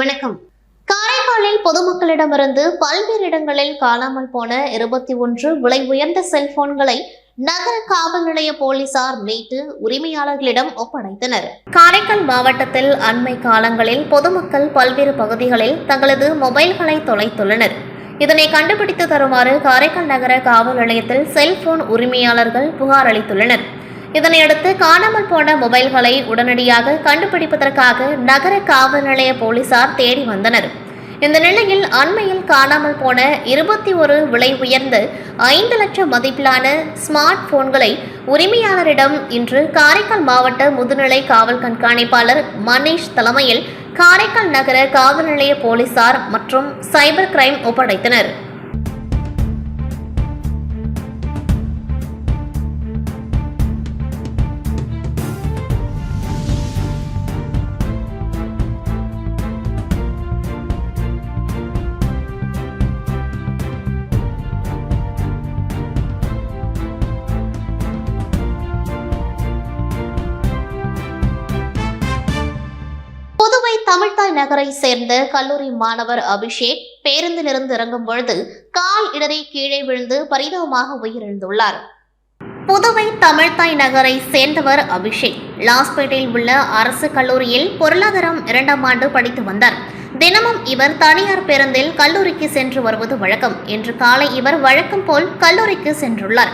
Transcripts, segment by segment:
வணக்கம். காரைக்காலில் பொதுமக்களிடமிருந்து பல்வேறு இடங்களில் காணாமல் போன இருபத்தி ஒன்று விலை உயர்ந்த செல்போன்களை நகர காவல் நிலைய போலீசார் மீட்டு உரிமையாளர்களிடம் ஒப்படைத்தனர். காரைக்கால் மாவட்டத்தில் அண்மை காலங்களில் பொதுமக்கள் பல்வேறு பகுதிகளில் தங்களது மொபைல்களை தொலைத்துள்ளனர். இதனை கண்டுபிடித்து தருமாறு காரைக்கால் நகர காவல் நிலையத்தில் செல்போன் உரிமையாளர்கள் புகார் அளித்துள்ளனர். இதனையடுத்து காணாமல் போன மொபைல்களை உடனடியாக கண்டுபிடிப்பதற்காக நகர காவல் நிலைய போலீசார் தேடி வந்தனர். இந்த நிலையில் அண்மையில் காணாமல் போன இருபத்தி ஒரு விலை உயர்ந்த ஐந்து லட்சம் மதிப்பிலான ஸ்மார்ட் போன்களை உரிமையாளரிடம் இன்று காரைக்கால் மாவட்ட முதுநிலை காவல் கண்காணிப்பாளர் மணீஷ் தலைமையில் காரைக்கால் நகர காவல் நிலைய போலீசார் மற்றும் சைபர் கிரைம் ஒப்படைத்தனர். நகரை சேர்ந்த கல்லூரி மாணவர் அபிஷேக் பேருந்திலிருந்து இறங்கும் பொழுது கால் இடறி கீழே விழுந்து பரிதாபமாக உயிரிழந்துள்ளார். புதுவை தமிழ்தாய் நகரை சேர்ந்தவர் அபிஷேக் லாஸ்பேட்டையில் உள்ள அரசு கல்லூரியில் பொருளாதாரம் இரண்டாம் ஆண்டு படித்து வந்தார். தினமும் இவர் தனியார் பேருந்தில் கல்லூரிக்கு சென்று வருவது வழக்கம். இன்று காலை இவர் வழக்கம் போல் கல்லூரிக்கு சென்றுள்ளார்.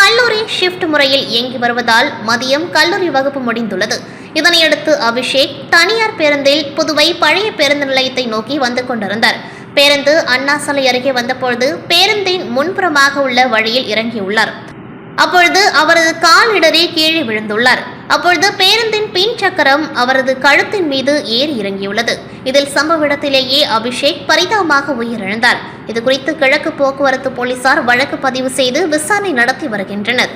கல்லூரி ஷிஃப்ட் முறையில் இயங்கி வருவதால் மதியம் கல்லூரி வகுப்பு முடிந்துள்ளது. இதனையடுத்து அபிஷேக் தனியார் பேருந்தில் புதுவை பழைய பேருந்து நிலையத்தை நோக்கி வந்து கொண்டிருந்தார். பேருந்து அண்ணா சாலை அருகே வந்தபொழுது பேருந்தின் முன்புறமாக உள்ள வழியில் இறங்கியுள்ளார். அப்பொழுது அவரது கால் இடறி கீழே விழுந்துள்ளார். அப்பொழுது பேருந்தின் பின் சக்கரம் அவரது கழுத்தின் மீது ஏறி இறங்கியுள்ளது. இதில் சம்பவ இடத்திலேயே அபிஷேக் பரிதாபமாக உயிரிழந்தார். இது குறித்து கிழக்கு போக்குவரத்து போலீசார் வழக்கு பதிவு செய்து விசாரணை நடத்தி வருகின்றனர்.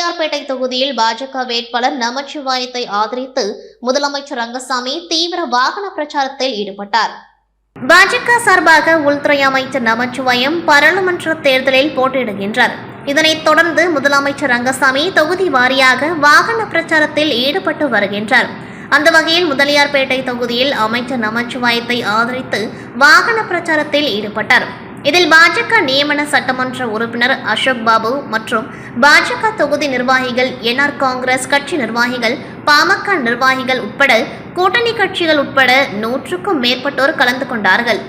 முதலியார்பேட்டை தொகுதியில் பாஜக வேட்பாளர் நமச்சிவாயத்தை ஆதரித்து முதலமைச்சர் ரங்கசாமி தீவிர வாகன பிரச்சாரத்தில் ஈடுபட்டார். பாஜக சார்பாக உள்துறை அமைச்சர் நமச்சிவாயம் பாராளுமன்ற தேர்தலில் போட்டியிடுகின்றார். இதனைத் தொடர்ந்து முதலமைச்சர் ரங்கசாமி தொகுதி வாரியாக வாகன பிரச்சாரத்தில் ஈடுபட்டு வருகின்றார். அந்த வகையில் முதலியார்பேட்டை தொகுதியில் அமைச்சர் நமச்சிவாயத்தை ஆதரித்து வாகன பிரச்சாரத்தில் ஈடுபட்டார். இதில் பாஜக நியமன சட்டமன்ற உறுப்பினர் அசோக் பாபு மற்றும் பாஜக தொகுதி நிர்வாகிகள் என்ஆர் காங்கிரஸ் கட்சி நிர்வாகிகள் பாமக நிர்வாகிகள் உட்பட கூட்டணி கட்சிகள் உட்பட நூற்றுக்கும் மேற்பட்டோர் கலந்து கொண்டார்கள்.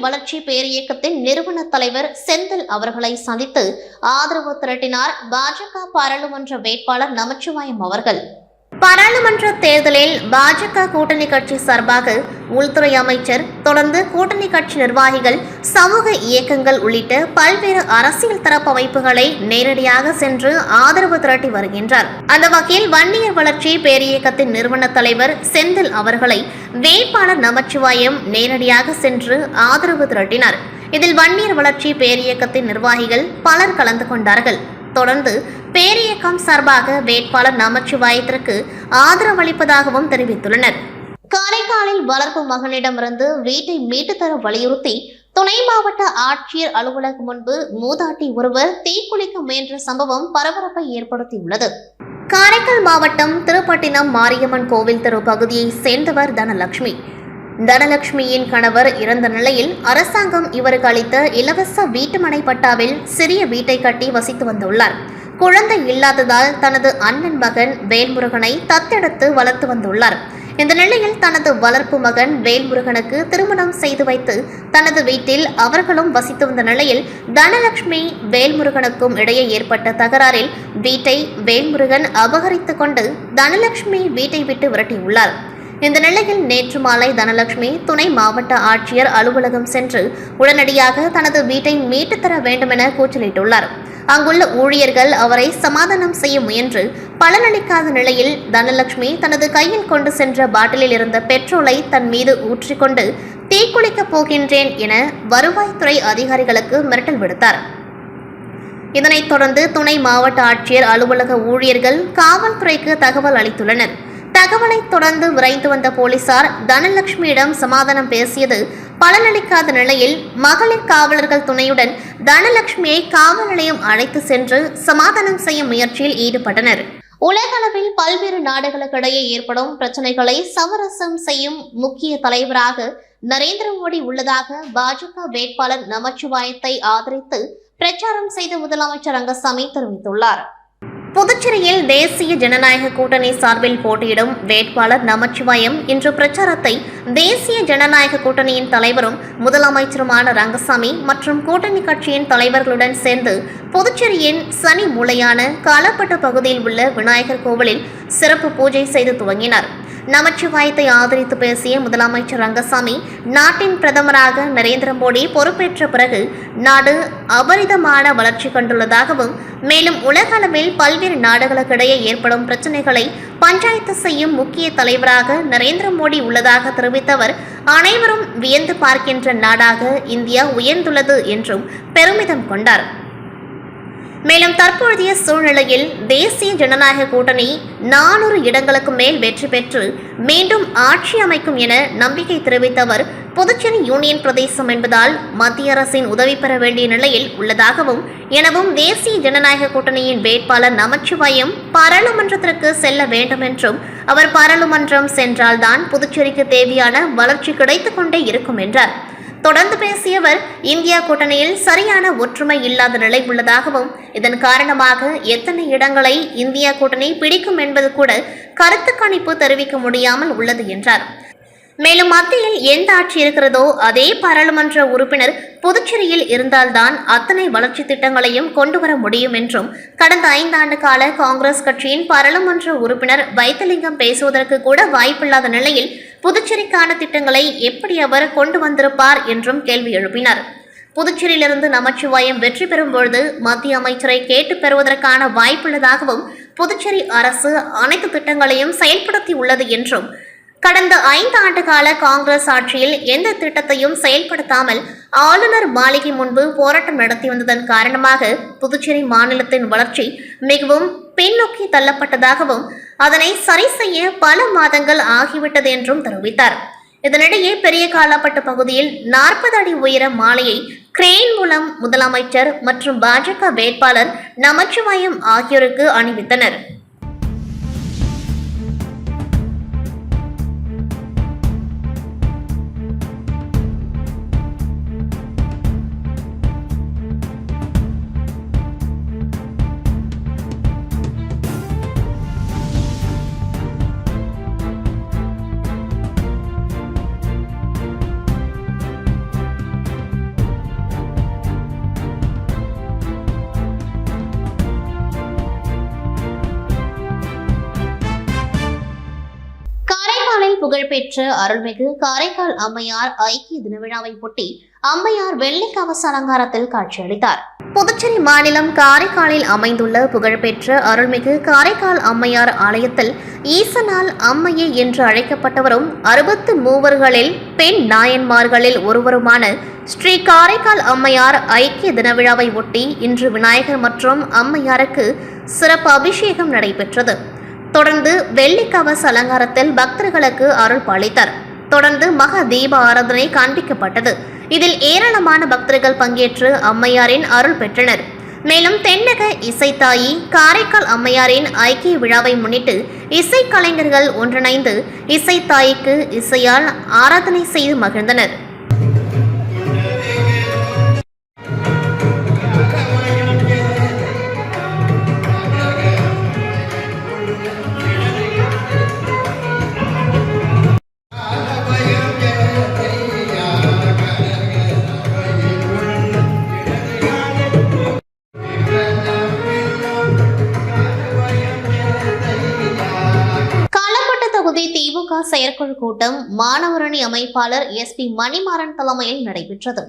வளர்ச்சி பேரியக்கத்தின் நிறுவன தலைவர் செந்தில் அவர்களை சந்தித்து ஆதரவு திரட்டினார். பாஜக பாராளுமன்ற வேட்பாளர் நமச்சிவாயம் அவர்கள். பாராளுமன்ற தேர்தலில் பாஜக கூட்டணி கட்சி சார்பாக உள்துறை அமைச்சர் தொடர்ந்து கூட்டணி கட்சி நிர்வாகிகள் சமூக இயக்கங்கள் உள்ளிட்ட பல்வேறு அரசியல் தரப்பு அமைப்புகளை நேரடியாக சென்று ஆதரவு திரட்டி வருகின்றார். அந்த வகையில் வன்னியர் வளர்ச்சி பேரியக்கத்தின் நிறுவன தலைவர் செந்தில் அவர்களை வேட்பாளர் நமச்சிவாயம் நேரடியாக சென்று ஆதரவு திரட்டினார். இதில் வன்னியர் வளர்ச்சி பேரியக்கத்தின் நிர்வாகிகள் பலர் கலந்து கொண்டார்கள். தொடர்ந்து பேரியக்கம் சார்பாக வேட்பாளர் நமச்சிவாயத்திற்கு ஆதரவளிப்பதாகவும் தெரிவித்துள்ளனர். காரைக்காலில் வளர்ப்பு மகனிடமிருந்து வீட்டை மீட்டு தர வலியுறுத்தி துணை மாவட்ட ஆட்சியர் அலுவலகம் முன்பு மூதாட்டி ஒருவர் தீக்குளிக்க முயன்ற சம்பவம் பரபரப்பை ஏற்படுத்தியுள்ளது. காரைக்கால் மாவட்டம் திருப்பட்டினம் மாரியம்மன் கோவில் தெரு பகுதியை சேர்ந்தவர் தனலட்சுமி. தனலட்சுமியின் கணவர் இறந்த நிலையில் அரசாங்கம் இவருக்கு அளித்த இலவச வீட்டுமனை பட்டாவில் சிறிய வீட்டை கட்டி வசித்து வந்துள்ளார். குழந்தை இல்லாததால் தனது அண்ணன் மகன் வேல்முருகனை தத்தெடுத்து வளர்த்து வந்துள்ளார். இந்த நிலையில் தனது வளர்ப்பு மகன் வேல்முருகனுக்கு திருமணம் செய்து வைத்து தனது வீட்டில் அவர்களும் வசித்து வந்த நிலையில் தனலட்சுமி வேல்முருகனுக்கும் இடையே ஏற்பட்ட தகராறில் வீட்டை வேல்முருகன் அபகரித்து கொண்டு தனலட்சுமி வீட்டை விட்டு விரட்டியுள்ளார். இந்த நிலையில் நேற்று மாலை தனலட்சுமி துணை மாவட்ட ஆட்சியர் அலுவலகம் சென்று உடனடியாக தனது வீட்டை மீட்டுத் தர வேண்டுமென கூச்சலிட்டுள்ளார். அங்குள்ள ஊழியர்கள் அவரை சமாதானம் செய்ய முயன்று பலனளிக்காத நிலையில் தனலட்சுமி தனது கையில் கொண்டு சென்ற பாட்டிலில் இருந்த பெட்ரோலை தன் மீது ஊற்றிக்கொண்டு தீக்குளிக்கப் போகின்றேன் என வருவாய்த்துறை அதிகாரிகளுக்கு மிரட்டல் விடுத்தார். இதனைத் தொடர்ந்து துணை மாவட்ட ஆட்சியர் அலுவலக ஊழியர்கள் காவல்துறைக்கு தகவல் அளித்துள்ளனர். தகவலை தொடர்ந்து விரைந்து வந்த போலீசார் தனலட்சுமியிடம் சமாதானம் பேசியது பலனளிக்காத நிலையில் மகளிர் காவலர்கள் துணையுடன் தனலட்சுமியை காவல் நிலையம் அழைத்து சென்று சமாதானம் செய்யும் முயற்சியில் ஈடுபட்டனர். உலகளவில் பல்வேறு நாடுகளுக்கிடையே ஏற்படும் பிரச்சனைகளை சமரசம் செய்யும் முக்கிய தலைவராக நரேந்திர மோடி உள்ளதாக பாஜக வேட்பாளர் நமச்சிவாயத்தை ஆதரித்து பிரச்சாரம் செய்த முதலமைச்சர் ரங்கசாமி தெரிவித்துள்ளார். புதுச்சேரியில் தேசிய ஜனநாயக கூட்டணி சார்பில் போட்டியிடும் வேட்பாளர் நமச்சிவாயம் இன்று பிரச்சாரத்தை தேசிய ஜனநாயக கூட்டணியின் தலைவரும் முதலமைச்சருமான ரங்கசாமி மற்றும் கூட்டணி கட்சியின் தலைவர்களுடன் சேர்ந்து புதுச்சேரியின் சனி மூலையான காலப்பட்டு பகுதியில் உள்ள விநாயகர் கோவிலில் சிறப்பு பூஜை செய்து துவங்கினார். நமச்சிவாயத்தை ஆதரித்து பேசிய முதலமைச்சர் ரங்கசாமி நாட்டின் பிரதமராக நரேந்திர மோடி பொறுப்பேற்ற பிறகு நாடு அபரிதமான வளர்ச்சி கண்டுள்ளதாகவும் மேலும் உலக அளவில் பல்வேறு நாடுகளுக்கிடையே ஏற்படும் பிரச்சனைகளை பஞ்சாயத்து செய்யும் முக்கிய தலைவராக நரேந்திர மோடி உள்ளதாக தெரிவித்தவர் அனைவரும் வியந்து பார்க்கின்ற நாடாக இந்தியா உயர்ந்துள்ளது என்றும் பெருமிதம் கொண்டார். மேலும் தற்போதைய சூழ்நிலையில் தேசிய ஜனநாயக கூட்டணி நானூறு இடங்களுக்கு மேல் வெற்றி பெற்று மீண்டும் ஆட்சி அமைக்கும் என நம்பிக்கை தெரிவித்த அவர் புதுச்சேரி யூனியன் பிரதேசம் என்பதால் மத்திய அரசின் உதவி பெற வேண்டிய நிலையில் உள்ளதாகவும் எனவும் தேசிய ஜனநாயக கூட்டணியின் வேட்பாளர் நமச்சிவாயம் பாராளுமன்றத்திற்கு செல்ல வேண்டும் என்றும் அவர் பாராளுமன்றம் சென்றால்தான் புதுச்சேரிக்கு தேவையான வளர்ச்சி கிடைத்துக் கொண்டே இருக்கும் என்றார். தொடர்ந்து பேசியவர் இந்தியா கூட்டணியில் சரியான ஒற்றுமை இல்லாத நிலை உள்ளதாகவும் இதன் காரணமாக எத்தனை இடங்களை இந்தியா கூட்டணி பிடிக்கும் என்பது கூட கருத்து கணிப்பு தெரிவிக்க முடியாமல் உள்ளது என்றார். மேலும் மத்தியில் எந்த ஆட்சி இருக்கிறதோ அதே பாராளுமன்ற உறுப்பினர் புதுச்சேரியில் இருந்தால்தான் அத்தனை வளர்ச்சி திட்டங்களையும் கொண்டு வர முடியும் என்றும் கடந்த ஐந்தாண்டு கால காங்கிரஸ் கட்சியின் பாராளுமன்ற உறுப்பினர் வைத்தலிங்கம் பேசுவதற்கு கூட வாய்ப்பில்லாத நிலையில் புதுச்சேரிக்கான திட்டங்களை எப்படி அவர் கொண்டு வந்திருப்பார் என்றும் கேள்வி எழுப்பினார். புதுச்சேரியிலிருந்து நமச்சிவாயம் வெற்றி பெறும் பொழுது மத்திய அமைச்சரை கேட்டு பெறுவதற்கான வாய்ப்புள்ளதாகவும் புதுச்சேரி அரசு அனைத்து திட்டங்களையும் செயல்படுத்தி உள்ளது என்றும் கடந்த ஐந்து ஆண்டு கால காங்கிரஸ் ஆட்சியில் எந்த திட்டத்தையும் செயல்படுத்தாமல் ஆளுநர் மாளிகை முன்பு போராட்டம் நடத்தி வந்ததன் காரணமாக புதுச்சேரி மாநிலத்தின் வளர்ச்சி மிகவும் பின்னோக்கி தள்ளப்பட்டதாகவும் அதனை சரி செய்ய பல மாதங்கள் ஆகிவிட்டது என்றும் தெரிவித்தார். இதனிடையே பெரிய காலாப்பட்டு பகுதியில் நாற்பது அடி உயர மாலையை கிரெயின் மூலம் முதலமைச்சர் மற்றும் பாஜக வேட்பாளர் நமச்சிவாயம் ஆகியோருக்கு அணிவித்தனர். புகழ்பெற்ற அருள்மிகு காரைக்கால் அம்மையார் ஐக்கிய தின விழாவை ஒட்டி அம்மையார் வெள்ளி கவச அலங்காரத்தில் காட்சியளித்தார். புதுச்சேரி மாநிலம் காரைக்காலில் அமைந்துள்ள புகழ்பெற்ற அருள்மிகு காரைக்கால் அம்மையார் ஆலயத்தில் ஈசனால் அம்மையே என்று அழைக்கப்பட்டவரும் அறுபத்து மூவர்களில் பெண் நாயன்மார்களில் ஒருவருமான ஸ்ரீ காரைக்கால் அம்மையார் ஐக்கிய தின விழாவை ஒட்டி இன்று விநாயகர் மற்றும் அம்மையாருக்கு சிறப்பு அபிஷேகம் நடைபெற்றது. தொடர்ந்து வெள்ளி கவச அலங்காரத்தில் பக்தர்களுக்கு அருள் பாலித்தார். தொடர்ந்து மகா தீப ஆராதனை காண்பிக்கப்பட்டது. இதில் ஏராளமான பக்தர்கள் பங்கேற்று அம்மையாரின் அருள் பெற்றனர். மேலும் தென்னக இசைத்தாயி காரைக்கால் அம்மையாரின் ஐக்கிய விழாவை முன்னிட்டு இசைக்கலைஞர்கள் ஒன்றிணைந்து இசைத்தாய்க்கு இசையால் ஆராதனை செய்து மகிழ்ந்தனர். செயற்குழு கூட்டம் மாணவரணி அமைப்பாளர் எஸ் பி மணிமாறன் தலைமையில் நடைபெற்றது.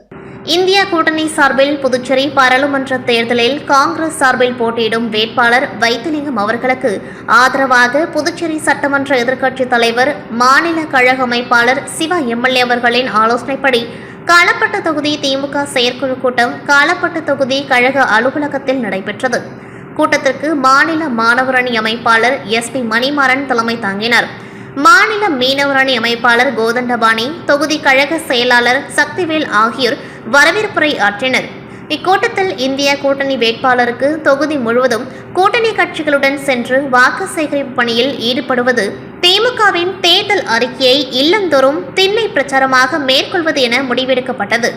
இந்தியா கூட்டணி சார்பில் புதுச்சேரி பாராளுமன்ற தேர்தலில் காங்கிரஸ் சார்பில் போட்டியிடும் வேட்பாளர் வைத்திலிங்கம் அவர்களுக்கு ஆதரவாக புதுச்சேரி சட்டமன்ற எதிர்க்கட்சித் தலைவர் மாநில கழக அமைப்பாளர் சிவா எம்எல்ஏ அவர்களின் ஆலோசனைப்படி காலப்பட்டு தொகுதி திமுக செயற்குழு கூட்டம் காலப்பட்டு தொகுதி கழக அலுவலகத்தில் நடைபெற்றது. கூட்டத்திற்கு மாநில மாணவரணி அமைப்பாளர் எஸ் பி மணிமாறன் தலைமை தாங்கினார். மாநில மீனவரணி அமைப்பாளர் கோதண்டபாணி தொகுதி கழக செயலாளர் சக்திவேல் ஆகியோர் வரவேற்புரை ஆற்றினர். இக்கூட்டத்தில் இந்திய கூட்டணி வேட்பாளருக்கு தொகுதி முழுவதும் கூட்டணி கட்சிகளுடன் சென்று வாக்கு சேகரிப்பு பணியில் ஈடுபடுவது திமுகவின் தேர்தல் அறிக்கையை இல்லந்தோறும் திண்ணை பிரச்சாரமாக மேற்கொள்வது என முடிவெடுக்கப்பட்டது.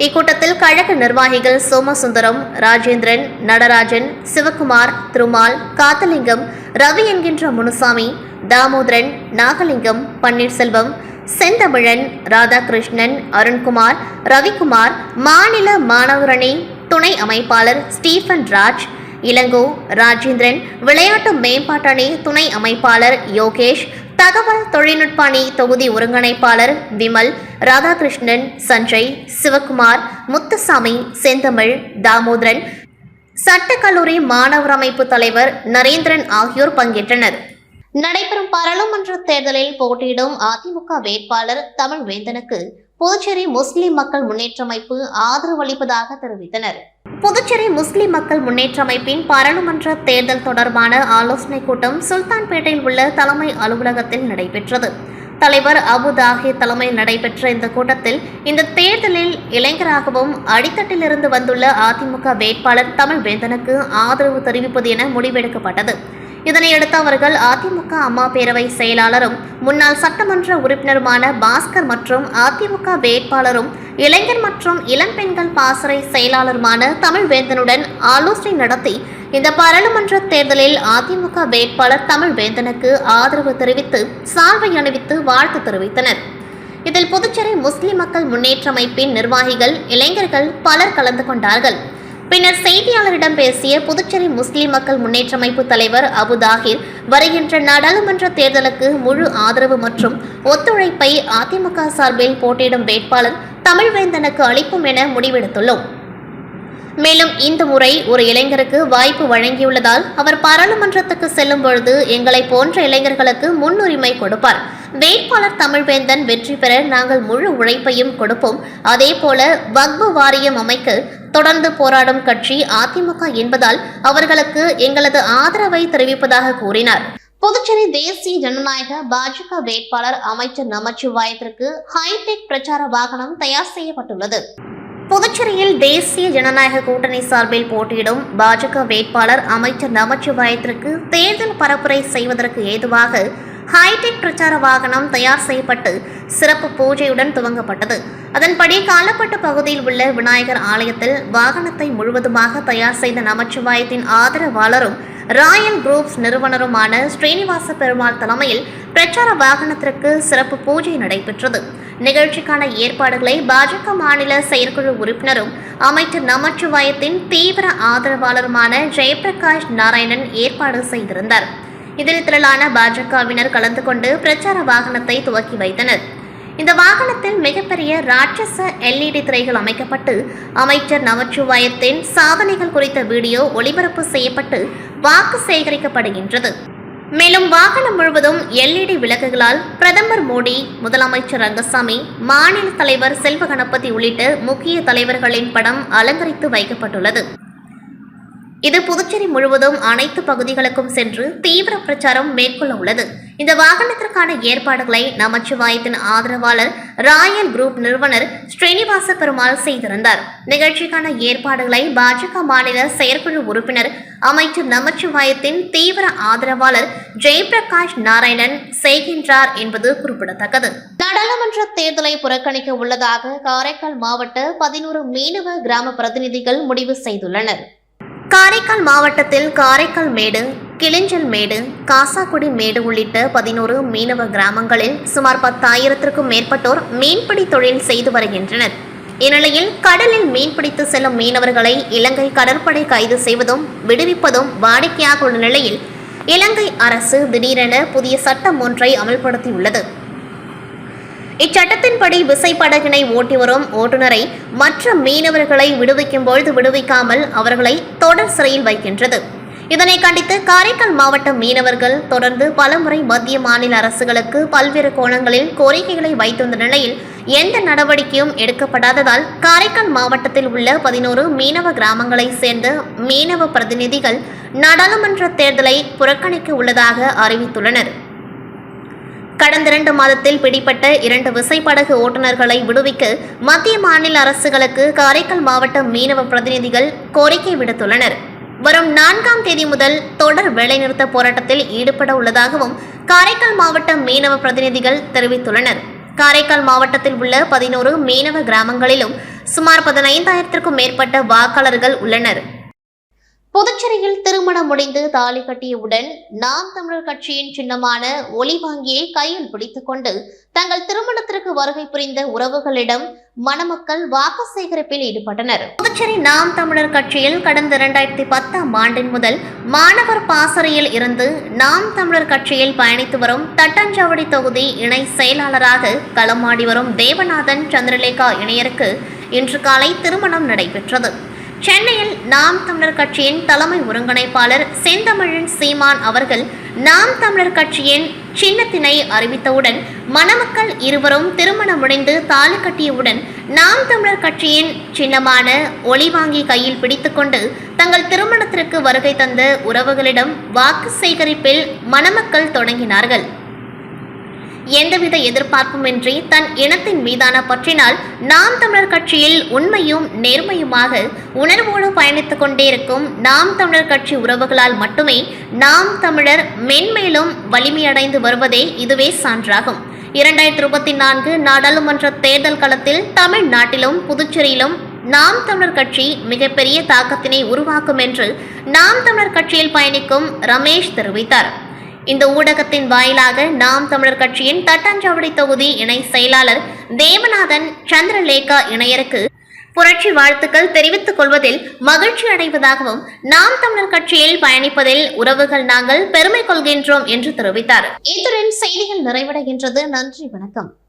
இக்கூட்டத்தில் கழக நிர்வாகிகள் சோமசுந்தரம் ராஜேந்திரன் நடராஜன் சிவகுமார் திருமால் காத்தலிங்கம் ரவி என்கின்ற முனுசாமி தாமோதரன் நாகலிங்கம் பன்னீர்செல்வம் செந்தமிழன் ராதாகிருஷ்ணன் அருண்குமார் ரவிக்குமார் மாநில மாணவரணி துணை அமைப்பாளர் ஸ்டீஃபன் ராஜ் இளங்கோ ராஜேந்திரன் விளையாட்டு மேம்பாட்டணி துணை அமைப்பாளர் யோகேஷ் தகவல் தொழில்நுட்ப அணி தொகுதி ஒருங்கிணைப்பாளர் விமல் ராதாகிருஷ்ணன் சஞ்சய் சிவகுமார் முத்துசாமி செந்தமிழ் தாமோதரன் சட்டக்கல்லூரி மாணவர் அமைப்பு தலைவர் நரேந்திரன் ஆகியோர் பங்கேற்றனர். நடைபெறும் பாராளுமன்ற தேர்தலில் போட்டியிடும் அதிமுக வேட்பாளர் தமிழ் வேந்தனுக்கு புதுச்சேரி முஸ்லிம் மக்கள் முன்னேற்ற அமைப்பு ஆதரவு அளிப்பதாக தெரிவித்தனர். புதுச்சேரி முஸ்லிம் மக்கள் முன்னேற்ற அமைப்பின் பாராளுமன்ற தேர்தல் தொடர்பான ஆலோசனைக் கூட்டம் சுல்தான்பேட்டையில் உள்ள தலைமை அலுவலகத்தில் நடைபெற்றது. தலைவர் அபு தாஹிர் தலைமையில் நடைபெற்ற இந்த கூட்டத்தில் இந்த தேர்தலில் இளைஞராகவும் அடித்தட்டிலிருந்து வந்துள்ள அதிமுக வேட்பாளர் தமிழ் வேந்தனுக்கு ஆதரவு தெரிவிப்பது என முடிவெடுக்கப்பட்டது. இதனையடுத்து அவர்கள் அதிமுக அம்மா பேரவை செயலாளரும் முன்னாள் சட்டமன்ற உறுப்பினருமான பாஸ்கர் மற்றும் அதிமுக வேட்பாளரும் இளைஞர் மற்றும் இளம்பெண்கள் பாசறை செயலாளருமான தமிழ்வேந்தனுடன் ஆலோசனை நடத்தி இந்த பாராளுமன்ற தேர்தலில் அதிமுக வேட்பாளர் தமிழ்வேந்தனுக்கு ஆதரவு தெரிவித்து சால்வை அணிவித்து வாழ்த்து தெரிவித்தனர். இதில் புதுச்சேரி முஸ்லிம் மக்கள் முன்னேற்ற அமைப்பின் நிர்வாகிகள் இளைஞர்கள் பலர் கலந்து கொண்டார்கள். பின்னர் செய்தியாளரிடம் பேசிய புதுச்சேரி முஸ்லிம் மக்கள் முன்னேற்ற அமைப்பு தலைவர் அபு தாகிர் வருகின்ற நாடாளுமன்ற தேர்தலுக்கு முழு ஆதரவு மற்றும் ஒத்துழைப்பை அதிமுக சார்பில் போட்டியிடும் வேட்பாளர் தமிழ்வேந்தனுக்கு அளிப்போம் என முடிவெடுத்துள்ளோம். மேலும் இந்த முறை ஒரு இளைஞருக்கு வாய்ப்பு வழங்கியுள்ளதால் அவர் பாராளுமன்றத்துக்கு செல்லும் பொழுது எங்களை போன்ற இளைஞர்களுக்கு முன்னுரிமை கொடுப்பார். வேட்பாளர் தமிழ்வேந்தன் வெற்றி பெற நாங்கள் முழு உழைப்பையும் கொடுப்போம். அதேபோல வக்பு வாரியம் அமைக்க தொடர்ந்து போராடும் கட்சி அதிமுக என்பதால் அவர்களுக்கு எங்களது ஆதரவை தெரிவிப்பதாக கூறினார். புதுச்சேரி தேசிய ஜனநாயக பாஜக வேட்பாளர் அமைச்சர் நமச்சிவாயத்திற்கு ஹைடெக் பிரச்சார வாகனம் தயார் செய்யப்பட்டுள்ளது. புதுச்சேரியில் தேசிய ஜனநாயக கூட்டணி சார்பில் போட்டியிடும் பாஜக வேட்பாளர் அமைச்சர் நமச்சிவாயத்திற்கு தேர்தல் பரப்புரை செய்வதற்கு ஏதுவாக ஹைடெக் பிரச்சார வாகனம் தயார் செய்யப்பட்டு சிறப்பு பூஜையுடன் துவங்கப்பட்டது. அதன்படி காலப்பட்டு பகுதியில் உள்ள விநாயகர் ஆலயத்தில் வாகனத்தை முழுவதுமாக தயார் செய்த நமச்சிவாயத்தின் ஆதரவாளரும் ராயல் குரூப்ஸ் நிறுவனருமான ஸ்ரீனிவாச பெருமாள் தலைமையில் பிரச்சார வாகனத்திற்கு சிறப்பு பூஜை நடைபெற்றது. நிகழ்ச்சிக்கான ஏற்பாடுகளை பாஜக மாநில செயற்குழு உறுப்பினரும் அமைச்சர் நமச்சிவாயத்தின் தீவிர ஆதரவாளருமான ஜெயபிரகாஷ் நாராயணன் ஏற்பாடு செய்திருந்தார். இதில் திரளான பாஜகவினர் கலந்து கொண்டு பிரச்சார வாகனத்தை துவக்கி வைத்தனர். இந்த வாகனத்தில் மிகப்பெரிய ராட்சச எல்இடி திரைகள் அமைக்கப்பட்டு அமைச்சர் நமச்சிவாயத்தின் சாதனைகள் குறித்த வீடியோ ஒளிபரப்பு செய்யப்பட்டு வாக்கு சேகரிக்கப்படுகின்றது. மேலும் வாகனம் முழுவதும் எல்இடி விளக்குகளால் பிரதமர் மோடி முதலமைச்சர் ரங்கசாமி மாநில தலைவர் செல்வ கணபதி உள்ளிட்ட முக்கிய தலைவர்களின் படம் அலங்கரித்து வைக்கப்பட்டுள்ளது. இது புதுச்சேரி முழுவதும் அனைத்து பகுதிகளுக்கும் சென்று தீவிர பிரச்சாரம் மேற்கொள்ள உள்ளது. இந்த வாகனத்திற்கான ஏற்பாடுகளை நமச்சிவாயத்தின் ஆதரவாளர் ராயல் குரூப் நிறுவனர் ஸ்ரீனிவாச பெருமாள் செய்திருந்தார். நிகழ்ச்சிக்கான ஏற்பாடுகளை பாஜக மாநில செயற்குழு உறுப்பினர் அமைச்சர் நமச்சிவாயத்தின் தீவிர ஆதரவாளர் ஜெயபிரகாஷ் நாராயணன் செய்கின்றார் என்பது குறிப்பிடத்தக்கது. நாடாளுமன்ற தேர்தலை புறக்கணிக்க உள்ளதாக காரைக்கால் மாவட்ட பதினோரு மீனவ கிராம பிரதிநிதிகள் முடிவு செய்துள்ளனர். காரைக்கால் மாவட்டத்தில் காரைக்கால் மேடு கிளிஞ்சல் மேடு காசாக்குடி மேடு உள்ளிட்ட பதினோரு மீனவ கிராமங்களில் சுமார் பத்தாயிரத்திற்கும் மேற்பட்டோர் மீன்பிடி தொழில் செய்து வருகின்றனர். இந்நிலையில் கடலில் மீன்பிடித்து செல்லும் மீனவர்களை இலங்கை கடற்படை கைது செய்வதும் விடுவிப்பதும் வாடிக்கையாக உள்ள நிலையில் இலங்கை அரசு திடீரென புதிய சட்டம் ஒன்றை அமல்படுத்தியுள்ளது. இச்சட்டத்தின்படி விசைப்படகினை ஓட்டி வரும் ஓட்டுநரை மற்ற மீனவர்களை விடுவிக்கும் பொழுது விடுவிக்காமல் அவர்களை தொடர் சிறையில் வைக்கின்றது. இதனை கண்டித்து காரைக்கால் மாவட்ட மீனவர்கள் தொடர்ந்து பலமுறை மத்திய மாநில அரசுகளுக்கு பல்வேறு கோணங்களில் கோரிக்கைகளை வைத்துள்ள நிலையில் எந்த நடவடிக்கையும் எடுக்கப்படாததால் காரைக்கால் மாவட்டத்தில் உள்ள பதினோரு மீனவ கிராமங்களை சேர்ந்த மீனவ பிரதிநிதிகள் நாடாளுமன்ற தேர்தலை புறக்கணிக்க உள்ளதாக அறிவித்துள்ளனர். கடந்த இரண்டு மாதத்தில் பிடிப்பட்ட இரண்டு விசைப்படகு ஓட்டுநர்களை விடுவிக்க மத்திய மாநில அரசுகளுக்கு காரைக்கால் மாவட்ட மீனவ பிரதிநிதிகள் கோரிக்கை விடுத்துள்ளனர். வரும் நான்காம் தேதி முதல் தொடர் வேலைநிறுத்த போராட்டத்தில் ஈடுபட உள்ளதாகவும் காரைக்கால் மாவட்ட மீனவ பிரதிநிதிகள் தெரிவித்துள்ளனர். காரைக்கால் மாவட்டத்தில் உள்ள பதினோரு மீனவ கிராமங்களிலும் சுமார் பதினைந்தாயிரத்திற்கும் மேற்பட்ட வாக்காளர்கள் உள்ளனர். புதுச்சேரியில் திருமணம் முடிந்து தாலி கட்டியவுடன் நாம் தமிழர் கட்சியின் சின்னமான ஒளி வாங்கியை கையில் பிடித்துக்கொண்டு தங்கள் திருமணத்திற்கு வருகை புரிந்த உறவுகளிடம் மணமக்கள் வாக்கு சேகரிப்பில் ஈடுபட்டனர். புதுச்சேரி நாம் தமிழர் கட்சியில் கடந்த இரண்டாயிரத்தி பத்தாம் ஆண்டின் முதல் மாணவர் பாசறையில் இருந்து நாம் தமிழர் கட்சியில் பயணித்து வரும் தட்டஞ்சாவடி தொகுதி இணை செயலாளராக களமாடி வரும் தேவநாதன் சந்திரலேகா இணையருக்கு இன்று காலை திருமணம் நடைபெற்றது. சென்னையில் நாம் தமிழர் கட்சியின் தலைமை ஒருங்கிணைப்பாளர் செந்தமிழன் சீமான் அவர்கள் நாம் தமிழர் கட்சியின் சின்னத்தினை அறிவித்தவுடன் மணமக்கள் இருவரும் திருமணம் முடிந்து தாலி கட்டியவுடன் நாம் தமிழர் கட்சியின் சின்னமான ஒளி வாங்கி கையில் பிடித்துக்கொண்டு தங்கள் திருமணத்திற்கு வருகை தந்த உறவுகளிடம் வாக்கு சேகரிப்பில் மணமக்கள் தொடங்கினார்கள். எந்தவித எதிர்பார்ப்புமின்றி தன் இனத்தின் மீதான பற்றினால் நாம் தமிழர் கட்சியில் உண்மையும் நேர்மையுமாக உணர்வோடு பயணித்துக் கொண்டிருக்கும் நாம் தமிழர் கட்சி உறவுகளால் மட்டுமே நாம் தமிழர் மென்மேலும் வலிமையடைந்து வருவதே இதுவே சான்றாகும். இரண்டாயிரத்தி இருபத்தி நான்கு நாடாளுமன்ற தேர்தல் களத்தில் தமிழ்நாட்டிலும் புதுச்சேரியிலும் நாம் தமிழர் கட்சி மிகப்பெரிய தாக்கத்தினை உருவாக்கும் என்று நாம் தமிழர் கட்சியில் பயணிக்கும் ரமேஷ் தெரிவித்தார். இந்த ஊடகத்தின் வாயிலாக நாம் தமிழர் கட்சியின் தட்டாஞ்சாவடி தொகுதி இணை செயலாளர் தேவநாதன் சந்திரலேகா இணையருக்கு புரட்சி வாழ்த்துக்கள் தெரிவித்துக் கொள்வதில் மகிழ்ச்சி அடைவதாகவும் நாம் தமிழர் கட்சியில் பயணிப்பதில் உறவுகள் நாங்கள் பெருமை கொள்கின்றோம் என்று தெரிவித்தார். இத்துடன் செய்திகள் நிறைவடைகின்றது. நன்றி வணக்கம்.